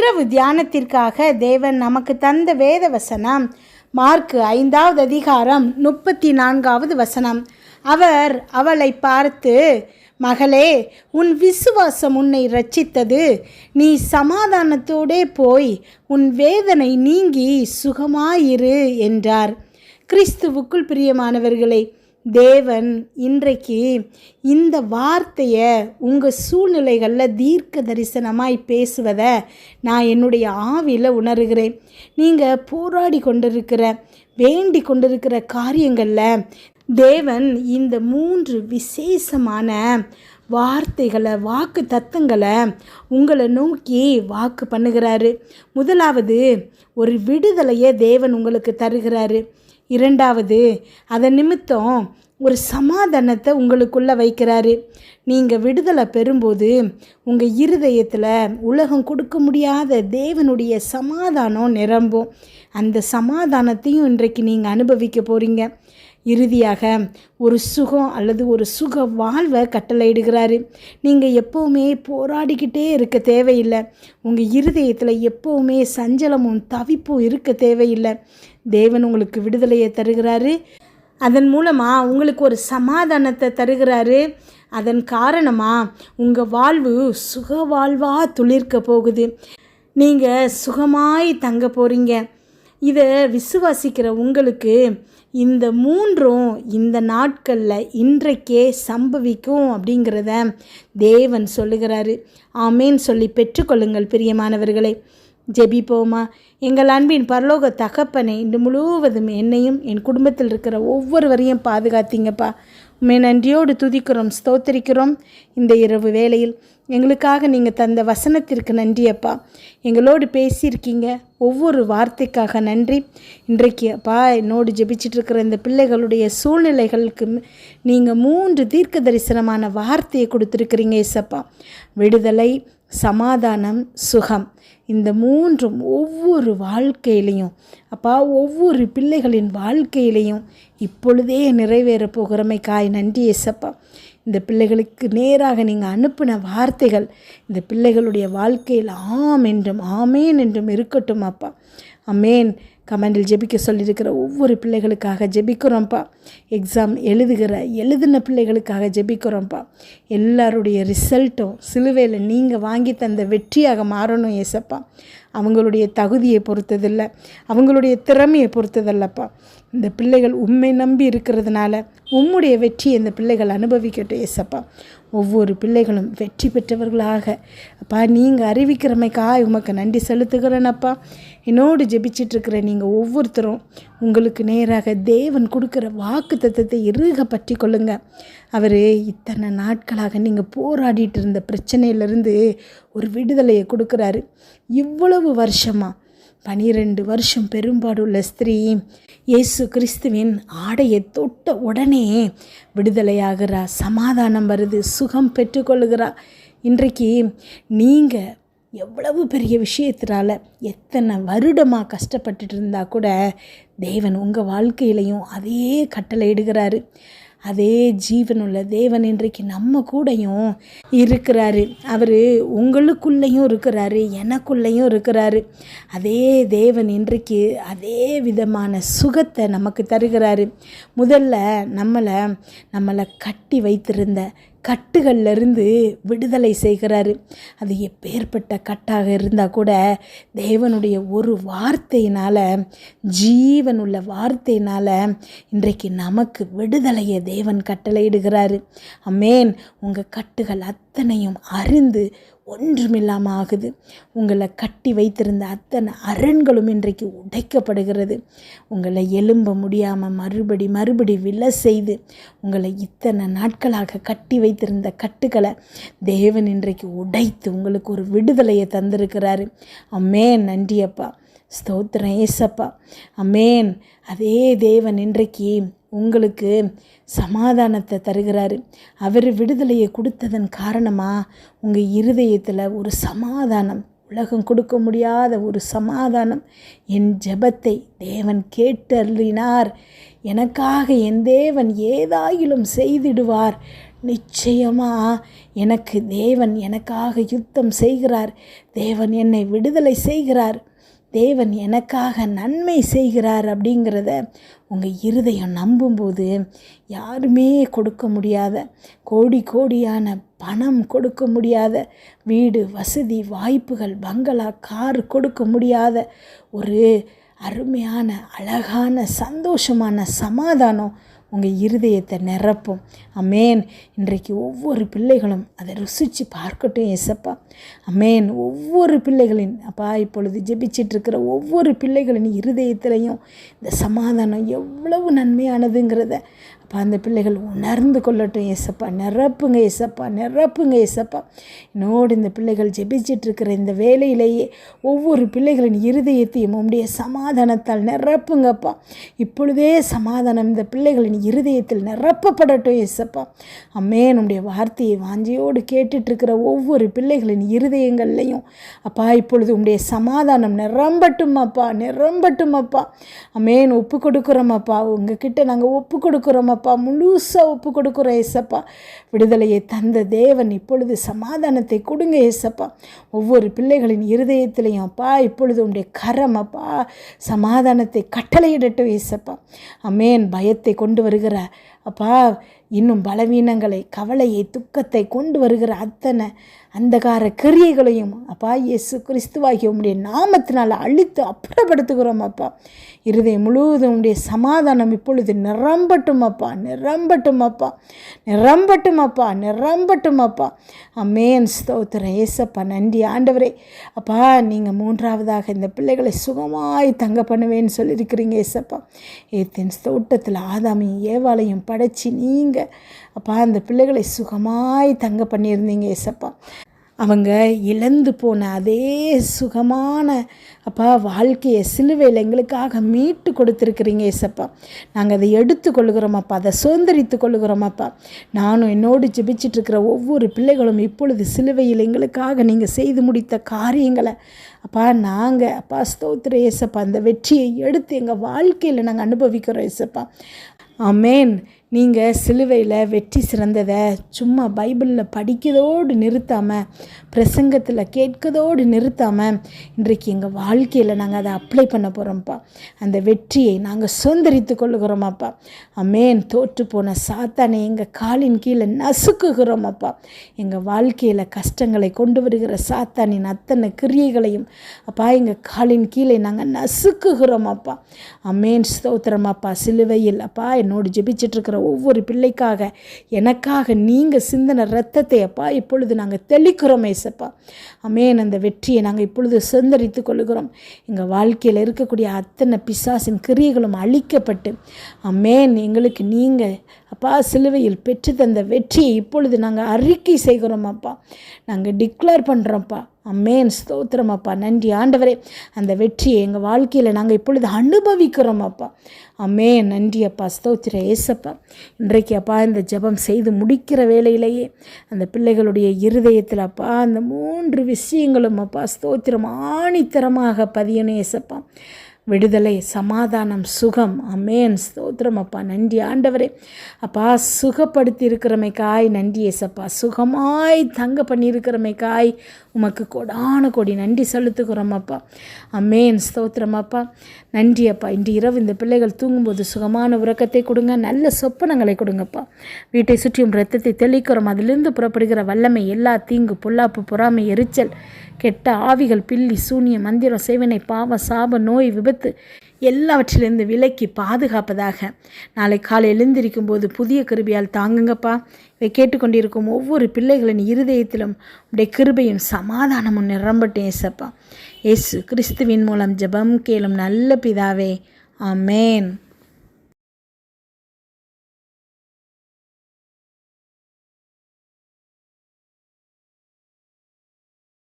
இரவு தியானத்திற்காக தேவன் நமக்கு தந்த வேத வசனம். மார்க்கு ஐந்தாவது அதிகாரம் முப்பத்தி நான்காவது வசனம். அவர் அவளை பார்த்து மகளே உன் விசுவாசம் உன்னை ரட்சித்தது நீ சமாதானத்தோடே போய் உன் வேதனை நீங்கி சுகமாயிரு என்றார். கிறிஸ்துவுக்குள் பிரியமானவர்களே தேவன் இன்றைக்கு இந்த வார்த்தையை உங்கள் சூழ்நிலைகளில் தீர்க்க தரிசனமாய் பேசுவதை நான் என்னுடைய ஆவியில் உணர்கிறேன். நீங்கள் போராடி கொண்டிருக்கிற வேண்டி கொண்டிருக்கிற காரியங்களில் தேவன் இந்த மூன்று விசேஷமான வார்த்தைகளை வாக்கு தத்தங்களை உங்களை நோக்கி வாக்கு பண்ணுகிறாரு. முதலாவது ஒரு விடுதலையை தேவன் உங்களுக்கு தருகிறாரு. இரண்டாவது அதன் நிமித்தம் ஒரு சமாதானத்தை உங்களுக்குள்ளே வைக்கிறாரு. நீங்கள் விடுதலை பெறும்போது உங்கள் இருதயத்தில் உலகம் கொடுக்க முடியாத தேவனுடைய சமாதானம் நிரம்பும். அந்த சமாதானத்தையும் இன்றைக்கு நீங்கள் அனுபவிக்க போகிறீங்க இறுதியாக ஒரு சுகம் அல்லது ஒரு சுக வாழ்வை கட்டளையிடுகிறாரு. நீங்கள் எப்போவுமே போராடிக்கிட்டே இருக்க தேவையில்லை. உங்கள் இருதயத்தில் எப்போவுமே சஞ்சலமும் தவிப்பும் இருக்க தேவையில்லை. தேவன் உங்களுக்கு விடுதலையை தருகிறாரு. அதன் மூலமாக உங்களுக்கு ஒரு சமாதானத்தை தருகிறாரு. அதன் காரணமாக உங்கள் வாழ்வு சுக வாழ்வாக துளிர்க்க போகுது. நீங்கள் சுகமாய் தங்க போகிறீங்க இதை விசுவாசிக்கிற உங்களுக்கு இந்த மூன்றும் இந்த நாட்களில் இன்றைக்கே சம்பவிக்கும் அப்படிங்கிறத தேவன் சொல்லுகிறாரு. ஆமேன்னு சொல்லி பெற்றுக்கொள்ளுங்கள் பிரியமானவர்களே. ஜெபிப்போமா? எங்கள் அன்பின் பரலோக தகப்பனை இன்று முழுவதும் என்னையும் என் குடும்பத்தில் இருக்கிற ஒவ்வொருவரையும் பாதுகாத்தீங்கப்பா. உண்மை நன்றியோடு துதிக்கிறோம் ஸ்தோத்தரிக்கிறோம் இந்த இரவு வேளையில். எங்களுக்காக நீங்கள் தந்த வசனத்திற்கு நன்றி அப்பா எங்களோடு பேசியிருக்கீங்க ஒவ்வொரு வார்த்தைக்காக நன்றி. இன்றைக்கு அப்பா என்னோடு ஜெபிச்சிட்ருக்கிற இந்த பிள்ளைகளுடைய சூழ்நிலைகளுக்கு நீங்கள் மூன்று தீர்க்க தரிசனமான வார்த்தையை கொடுத்துருக்குறீங்க ஏசப்பா. விடுதலை சமாதானம் சுகம். இந்த மூன்றும் ஒவ்வொரு வாழ்க்கையிலையும் அப்பா ஒவ்வொரு பிள்ளைகளின் வாழ்க்கையிலையும் இப்பொழுதே நிறைவேற போகிறமைக்காய் நன்றி எசப்பா இந்த பிள்ளைகளுக்கு நேராக நீங்கள் அனுப்பின வார்த்தைகள் இந்த பிள்ளைகளுடைய வாழ்க்கையில் ஆம் என்றும் ஆமேன் என்றும் இருக்கட்டும் அப்பா. அமேன். கமெண்டில் ஜெபிக்க சொல்லியிருக்கிற ஒவ்வொரு பிள்ளைகளுக்காக ஜெபிக்கிறோம்ப்பா. எக்ஸாம் எழுதுகிற எழுதின பிள்ளைகளுக்காக ஜெபிக்கிறோம்ப்பா. எல்லாருடைய ரிசல்ட்டும் சிலுவையில் நீங்கள் வாங்கி தந்த வெற்றியாக மாறணும் ஏசப்பா. அவங்களுடைய தகுதியை பொறுத்ததில்லை. அவங்களுடைய திறமையை பொறுத்ததில்லப்பா. இந்த பிள்ளைகள் உண்மை நம்பி இருக்கிறதுனால உம்முடைய வெற்றியை இந்த பிள்ளைகள் அனுபவிக்கட்டும் ஏசப்பா. ஒவ்வொரு பிள்ளைகளும் வெற்றி பெற்றவர்களாக. அப்பா நீங்கள் அறிவிக்கிறமைக்கா உமக்கு நன்றி செலுத்துகிறேனப்பா. என்னோடு ஜெபிச்சிட்ருக்கிற நீங்கள் ஒவ்வொருத்தரும் உங்களுக்கு நேராக தேவன் கொடுக்குற வாக்கு தத்துவத்தை இறுக பற்றி கொள்ளுங்க. அவர் இத்தனை நாட்களாக நீங்கள் போராடிட்டு இருந்த பிரச்சனையிலேருந்து ஒரு விடுதலையை கொடுக்குறாரு. இவ்வளவு வருஷமாக பனிரெண்டு வருஷம் பெரும்பாடுள்ள ஸ்திரீ இயேசு கிறிஸ்துவின் ஆடையை தொட்ட உடனே விடுதலையாகிறா சமாதானம் வருது சுகம் பெற்றுக்கொள்கிறா இன்றைக்கு நீங்கள் எவ்வளவு பெரிய விஷயத்தினால எத்தனை வருடமாக கஷ்டப்பட்டுட்டு இருந்தால் கூட தேவன் உங்கள் வாழ்க்கையிலையும் அதே கட்டளை அதே ஜீவனுள்ள தேவன் இன்றைக்கு நம்ம கூடயும் இருக்கிறாரு. அவர் உங்களுக்குள்ளேயும் இருக்கிறாரு எனக்குள்ளேயும் இருக்கிறாரு. அதே தேவன் இன்றைக்கு அதே விதமான சுகத்தை நமக்கு தருகிறாரு. முதல்ல நம்மளை நம்மளை கட்டி வைத்திருந்த கட்டுகள்லேருந்து விடுதலை செய்கிறாரு. அது எப்பேற்பட்ட கட்டாக இருந்தால் கூட தேவனுடைய ஒரு வார்த்தையினால் ஜீவனுள்ள வார்த்தையினால் இன்றைக்கு நமக்கு விடுதலையை தேவன் கட்டளையிடுகிறாரு. அமேன். உங்கள் கட்டுகள் அத்தனையும் அறிந்து ஒன்றுமில்லாமல் ஆகுது. உங்களை கட்டி வைத்திருந்த அத்தனை அரண்களும் இன்றைக்கு உடைக்கப்படுகிறது. உங்களை எழும்ப முடியாமல் மறுபடி மறுபடி விழ செய்து உங்களை இத்தனை நாட்களாக கட்டி வைத்திருந்த கட்டுக்களை தேவன் இன்றைக்கு உடைத்து உங்களுக்கு ஒரு விடுதலையை தந்திருக்கிறாரு. அம்மேன் நன்றியப்பா. ஸ்தோத்திரம். ஏசப்பா. அமேன். அதே தேவன் இன்றைக்கு உங்களுக்கு சமாதானத்தை தருகிறாரு. அவர் விடுதலையை கொடுத்ததன் காரணமாக உங்கள் இருதயத்தில் ஒரு சமாதானம் உலகம் கொடுக்க முடியாத ஒரு சமாதானம். என் ஜெபத்தை தேவன் கேட்டறினார் எனக்காக என் தேவன் ஏதாயிலும் செய்திடுவார். நிச்சயமாக எனக்கு தேவன் எனக்காக யுத்தம் செய்கிறார். தேவன் என்னை விடுதலை செய்கிறார். தேவன் எனக்காக நன்மை செய்கிறார் அப்படிங்கிறத உங்கள் இருதயம் நம்பும்போது யாருமே கொடுக்க முடியாத கோடி கோடியான பணம் கொடுக்க முடியாத வீடு வசதி வாய்ப்புகள் பங்களா கார் கொடுக்க முடியாத ஒரு அருமையான அழகான சந்தோஷமான சமாதானம் உங்கள் இருதயத்தை நிரப்பும். அமேன். இன்றைக்கு ஒவ்வொரு பிள்ளைகளும் அதை ருசித்து பார்க்கட்டும் எசப்பா அமேன். ஒவ்வொரு பிள்ளைகளின் அப்பா இப்பொழுது ஜெபிச்சிட்டு இருக்கிற ஒவ்வொரு பிள்ளைகளின் இருதயத்திலையும் இந்த சமாதானம் எவ்வளவு நன்மையானதுங்கிறத அப்பா அந்த பிள்ளைகள் உணர்ந்து கொள்ளட்டும் ஏசப்பா. நிரப்புங்க ஏசப்பா நிரப்புங்க ஏசப்பா. என்னோடு இந்த பிள்ளைகள் ஜெபிச்சிட்ருக்கிற இந்த வேலையிலேயே ஒவ்வொரு பிள்ளைகளின் இருதயத்தையும் உம்முடைய சமாதானத்தால் நிரப்புங்கப்பா. இப்பொழுதே சமாதானம் இந்த பிள்ளைகளின் இருதயத்தில் நிரப்பப்படட்டும் ஏசப்பா. அம்மே நம்முடைய வார்த்தையை வாஞ்சியோடு கேட்டுட்ருக்கிற ஒவ்வொரு பிள்ளைகளின் இருதயங்கள்லையும் அப்பா இப்பொழுது உம்முடைய சமாதானம் நிரம்பட்டும் அப்பா நிரம்பட்டும் அப்பா அம்மேன் ஒப்பு கொடுக்குறோமாப்பா உங்ககிட்ட நாங்கள் ஒப்பு கொடுக்குறோமப்பா முழுசாக ஒப்பு கொடுக்குறோம் ஏசப்பா. விடுதலையை தந்த தேவன் இப்பொழுது சமாதானத்தை கொடுங்க ஏசப்பா. ஒவ்வொரு பிள்ளைகளின் இருதயத்திலையும் அப்பா இப்பொழுது உடைய கரம் அப்பா சமாதானத்தை கட்டளையிடட்டும் ஏசப்பா. அமேன் பயத்தை கொண்டு வருகிற அப்பா இன்னும் பலவீனங்களை கவலையை துக்கத்தை கொண்டு வருகிற அத்தனை அந்தகார கிரியைகளையும் அப்பா இயேசு கிறிஸ்துவாகிய உம்முடைய நாமத்தினால் அழித்து அப்புறப்படுத்துகிறோம் அப்பா. இருதயம் முழுவதும் உடைய சமாதானம் இப்பொழுது நிரம்பட்டும் அப்பா நிரம்பட்டும் அப்பா நிரம்பட்டும் அப்பா நிரம்பட்டும் அப்பா. அம்மேன் ஸ்தோத்திர ஏசப்பா நன்றி. ஆண்டவரே அப்பா நீங்கள் மூன்றாவதாக இந்த பிள்ளைகளை சுகமாய் தங்க பண்ணுவேன்னு சொல்லியிருக்கிறீங்க ஏசப்பா. ஏத்தின் தோட்டத்தில் ஆதாமையும் ஏவாளையும் படைச்சி நீங்கள் அப்பா அந்த பிள்ளைகளை சுகமாய் தங்க பண்ணியிருந்தீங்க ஏசப்பா. அவங்க இழந்து போன அதே சுகமான அப்பா வாழ்க்கையை சிலுவையில் எங்களுக்காக மீட்டு கொடுத்துருக்குறீங்க ஏசப்பா. நாங்கள் அதை எடுத்து கொள்கிறோமாப்பா அதை சுதந்திரித்து கொள்கிறோமாப்பா நானும் என்னோடு ஜெபிச்சிட்ருக்கிற ஒவ்வொரு பிள்ளைகளும் இப்பொழுது சிலுவையில் எங்களுக்காக நீங்கள் செய்து முடித்த காரியங்களை அப்பா நாங்கள் அப்பா ஸ்தோத்திர ஏசப்பா அந்த வெற்றியை எடுத்து எங்கள் வாழ்க்கையில் நாங்கள் அனுபவிக்கிறோம் ஏசப்பா. அமேன் நீங்கள் சிலுவையில் வெற்றி சிறந்ததை சும்மா பைபிளில் படிக்கிறதோடு நிறுத்தாமல் பிரசங்கத்தில் கேட்கதோடு நிறுத்தாமல் இன்றைக்கு எங்கள் வாழ்க்கையில் நாங்கள் அதை அப்ளை பண்ண போகிறோம்ப்பா அந்த வெற்றியை நாங்கள் சுதந்திரித்து கொள்ளுகிறோமாப்பா. அமேன் தோற்று போன சாத்தானை எங்கள் காலின் கீழே நசுக்குகிறோமாப்பா. எங்கள் வாழ்க்கையில் கஷ்டங்களை கொண்டு வருகிற சாத்தானின் அத்தனை கிரியைகளையும் அப்பா எங்கள் காலின் கீழே நாங்கள் நசுக்குகிறோமாப்பா. அமேன் ஸ்தோத்திரமாப்பா. சிலுவையில் அப்பா என்னோடு ஜெபிச்சிட்ருக்கிற ஒவ்வொரு பிள்ளைக்காக எனக்காக நீங்கள் சிந்தின ரத்தத்தை அப்பா இப்பொழுது நாங்கள் தெளிக்கிறோம் ஏசப்பா. அமேன் அந்த வெற்றியை நாங்கள் இப்பொழுது சுதந்திரித்து கொள்கிறோம் எங்கள் வாழ்க்கையில் இருக்கக்கூடிய அத்தனை பிசாசின் கிரியைகளும் அழிக்கப்பட்டு அமேன் எங்களுக்கு நீங்கள் அப்பா சிலுவையில் பெற்று தந்த வெற்றியை இப்பொழுது நாங்கள் அறிக்கை செய்கிறோம் அப்பா. நாங்கள் டிக்ளேர் பண்ணுறோம்ப்பா அம்மேன் ஸ்தோத்திரம் அப்பா. நன்றி ஆண்டவரே. அந்த வெற்றியை எங்கள் வாழ்க்கையில் நாங்கள் இப்பொழுது அனுபவிக்கிறோம் அப்பா. அம்மே நன்றி அப்பா. ஸ்தோத்திர ஏசப்பா. இன்றைக்கு அப்பா இந்த ஜெபம் செய்து முடிக்கிற வேலையிலேயே அந்த பிள்ளைகளுடைய இருதயத்தில் அப்பா அந்த மூன்று விஷயங்களும் அப்பா ஸ்தோத்திரம் ஆணித்தரமாக பதியணும் ஏசப்பா. விடுதலை சமாதானம் சுகம். அமேன் ஸ்தோத்திரம் அப்பா. நன்றி. ஆண்டவரே. அப்பா சுகப்படுத்தி இருக்கிறமைக்காய் நன்றி ஏசப்பா. சுகமாய் தங்க பண்ணியிருக்கிறமைக்காய். உமக்கு கொடான கொடி நன்றி செலுத்துக்கிறோம் அப்பா. அமேன் ஸ்தோத்திரம் அப்பா. நன்றி அப்பா. இன்று இரவு இந்த பிள்ளைகள் தூங்கும்போது சுகமான உறக்கத்தை கொடுங்க. நல்ல சொப்பனங்களை கொடுங்கப்பா வீட்டை சுற்றியும் ரத்தத்தை தெளிக்கிறோம். அதிலிருந்து புறப்படுகிற வல்லமை எல்லா தீங்கு பொல்லாப்பு பொறாமை எரிச்சல் கெட்ட ஆவிகள் பில்லி சூனியம் மந்திரம் சேவனை பாவ சாப நோய் விபத்து எல்லாவற்றிலிருந்து விலக்கி பாதுகாப்பதாக. நாளை காலை எழுந்திருக்கும் போது புதிய கிருபையால் தாங்குங்கப்பா. இதை கேட்டுக்கொண்டிருக்கும் ஒவ்வொரு பிள்ளைகளின் இருதயத்திலும் உடைய கிருபையும் சமாதானமும் நிரம்பட்டும் ஏசப்பா. ஏசு கிறிஸ்துவின் மூலம் ஜெபம் கேளும் நல்ல பிதாவே. ஆமேன்.